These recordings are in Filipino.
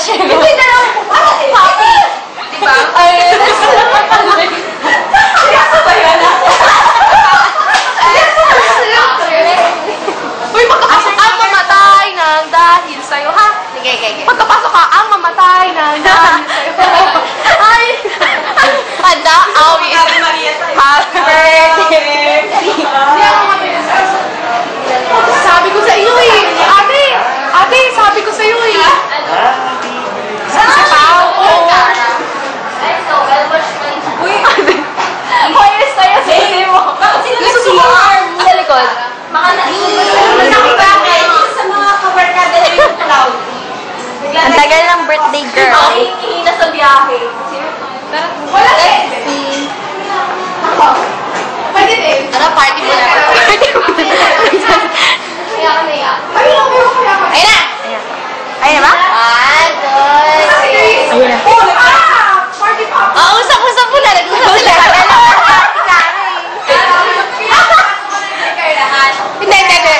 siya. Hindi na lang. Happy. Di ba? Ay, Seryoso ba yun? Uy, pagkapasok ang mamatay ng dahil sa'yo, ha? Sige, sige, sige. Pagkapasok ka ang mamatay ng dahil sa'yo. Ay! Handa, awis. Happy birthday! Sabi ko sa iyo eh. Ate! Ate, sabi ko sa iyo eh. Sabi sa tao ko. Uy! Hoyos tayo sa sisi mo. Sino Nagsusuka. Sa Baka na-bakit? Sa mga kabarkada na yung cloud. Ang tagal ng birthday girl. Ako hihina sa biyahe. Wala eh. Pwede din. Ano, party mo na. Party mo na. Kaya ka naiyak. Ayun lang, ayun kaya ka. Ayun na. Ayun na ba? One, two, three. Ayun na. Oh, ah! Party pa. Oo, usap-usap mo na. Nag-usap sila. Hindi, hindi, hindi.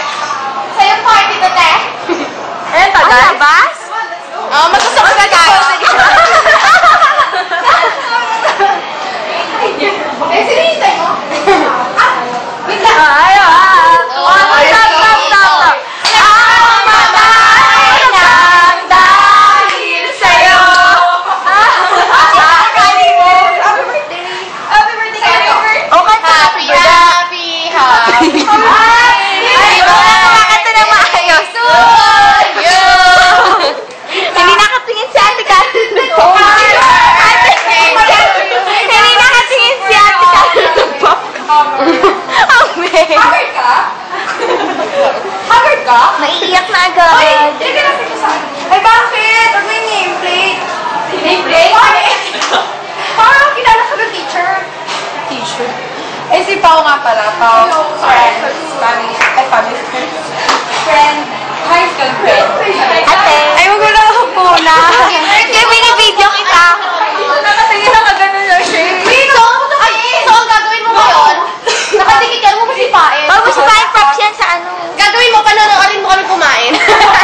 Sa'yo party to, te. Ayun, tagal. Ang labas? Oo, mag-usap na tayo. Eh, sinihintay mo? Ah, wait lang. Ayaw, ah. One, Stop, stop, stop, stop. Ang mamatay ng dahil sa'yo. Akali mo. Happy birthday. Happy birthday. Happy birthday. Okay, happy, happy, happy. Ay, ba? Nakakanta na maayos. Yo! Hindi nakatingin si Ate Karen. Ate, hindi nakatingin si Ate Karen. Ame. Haggard ka? Haggard ka? Naiiyak na agad. hindi ka natin kasama. Ay, bakit? Huwag may nameplate. Nameplate? Bakit? Parang kilala ka ng teacher. Teacher. Eh, si Pao nga pala. Pao. Friend. Spanish. Ay, Spanish.